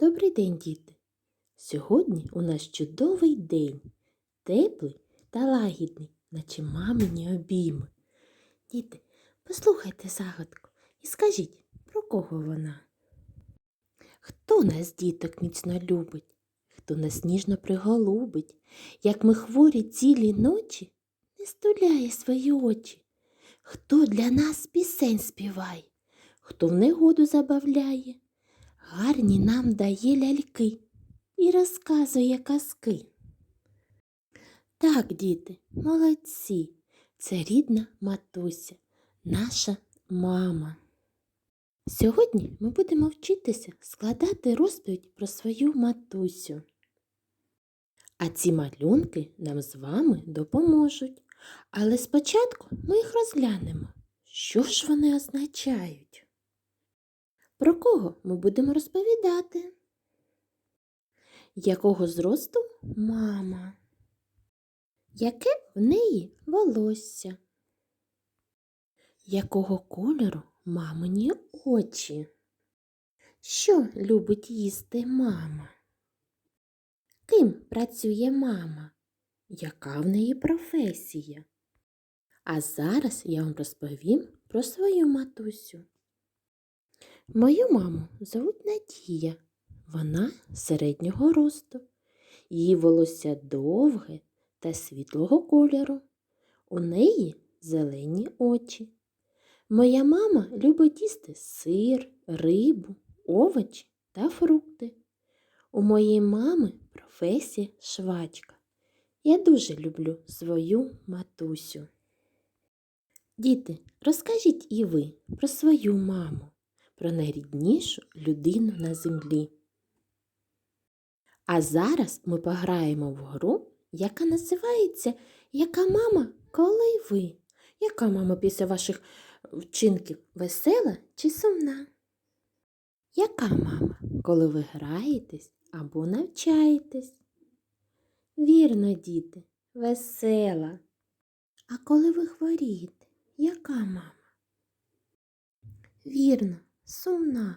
Добрий день, діти! Сьогодні у нас чудовий день, теплий та лагідний, наче мамині обійми. Діти, послухайте загадку і скажіть, про кого вона? Хто нас, діток, міцно любить, хто нас ніжно приголубить, як ми хворі цілі ночі, не стуляє свої очі, хто для нас пісень співає, хто в негоду забавляє, гарні нам дає ляльки і розказує казки. Так, діти, молодці, це рідна матуся, наша мама. Сьогодні ми будемо вчитися складати розповідь про свою матусю. А ці малюнки нам з вами допоможуть. Але спочатку ми їх розглянемо. Що ж вони означають? Про кого ми будемо розповідати? Якого зросту мама? Яке в неї волосся? Якого кольору мамині очі? Що любить їсти мама? Ким працює мама? Яка в неї професія? А зараз я вам розповім про свою матусю. Мою маму звуть Надія. Вона середнього росту. Її волосся довге та світлого кольору. У неї зелені очі. Моя мама любить їсти сир, рибу, овочі та фрукти. У моєї мами професія швачка. Я дуже люблю свою матусю. Діти, розкажіть і ви про свою маму, про найріднішу людину на землі. А зараз ми пограємо в гру, яка називається Яка мама, коли ви? Яка мама після ваших вчинків весела чи сумна? Яка мама, коли ви граєтесь або навчаєтесь? Вірно, діти, весела. А коли ви хворієте, яка мама? Вірно, сумна.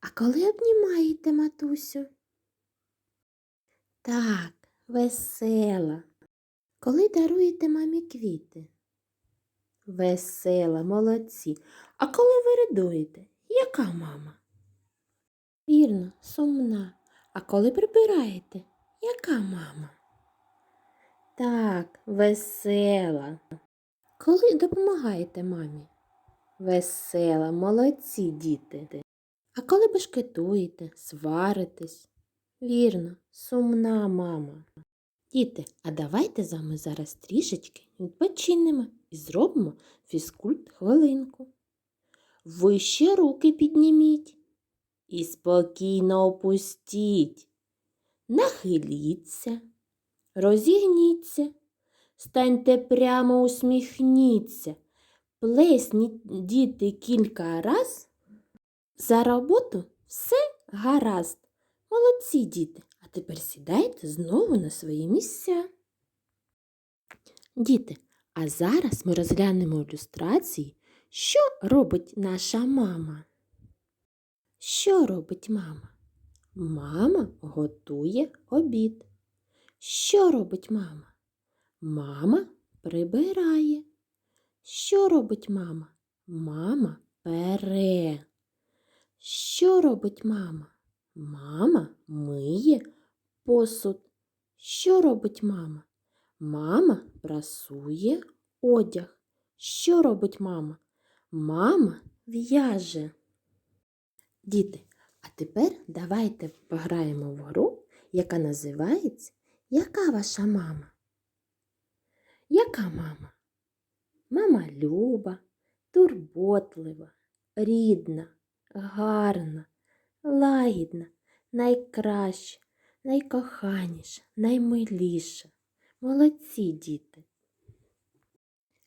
А коли обнімаєте матусю? Так, весела. Коли даруєте мамі квіти? Весела, молодці. А коли ви ридуєте, яка мама? Вірно, сумна. А коли прибираєте, яка мама? Так, весела. Коли допомагаєте мамі? Весела, молодці діти. А коли бешкетуєте, сваритесь? Вірно, сумна мама. Діти, а давайте з вами зараз трішечки відпочинемо і зробимо фізкульт хвилинку. Вище руки підніміть і спокійно опустіть. Нахиліться, розігніться, станьте прямо усміхніться, плесніть діти кілька раз. За роботу все гаразд. Молодці діти, а тепер сідайте знову на свої місця. Діти, а зараз ми розглянемо ілюстрації, що робить наша мама. Що робить мама? Мама готує обід. Що робить мама? Мама прибирає. Що робить мама? Мама пере. Що робить мама? Мама миє посуд. Що робить мама? Мама прасує одяг. Що робить мама? Мама в'яже. Діти, а тепер давайте пограємо в гру, яка називається Яка ваша мама? Яка мама? Мама люба, турботлива, рідна, гарна, лагідна, найкраща, найкоханіша, наймиліша. Молодці діти.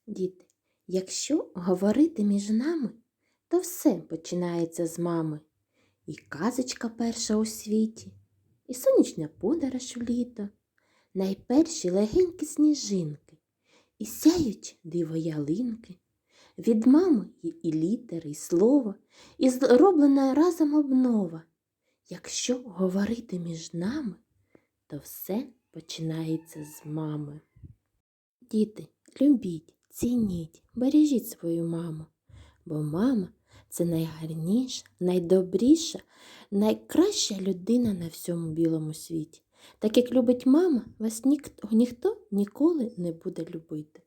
Діти, якщо говорити між нами, то все починається з мами. І казочка перша у світі, і сонячна подорож в літо, найперші легенькі сніжинки, і сяючі диво ялинки. Від мами і літери, і слова, і зроблена разом обнова, Якщо говорити між нами, то все починається з мами. Діти, любіть, цініть, бережіть свою маму, бо мама це найгарніша, найдобріша, найкраща людина на всьому білому світі. Так як любить мама, вас ніхто, ніхто ніколи не буде любити.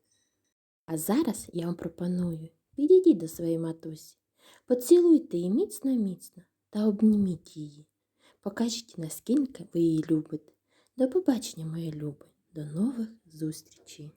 А зараз я вам пропоную підійдіть до своєї матусі, поцілуйте її міцно-міцно та обніміть її. Покажіть, наскільки ви її любите. До побачення, моя люби, до нових зустрічей!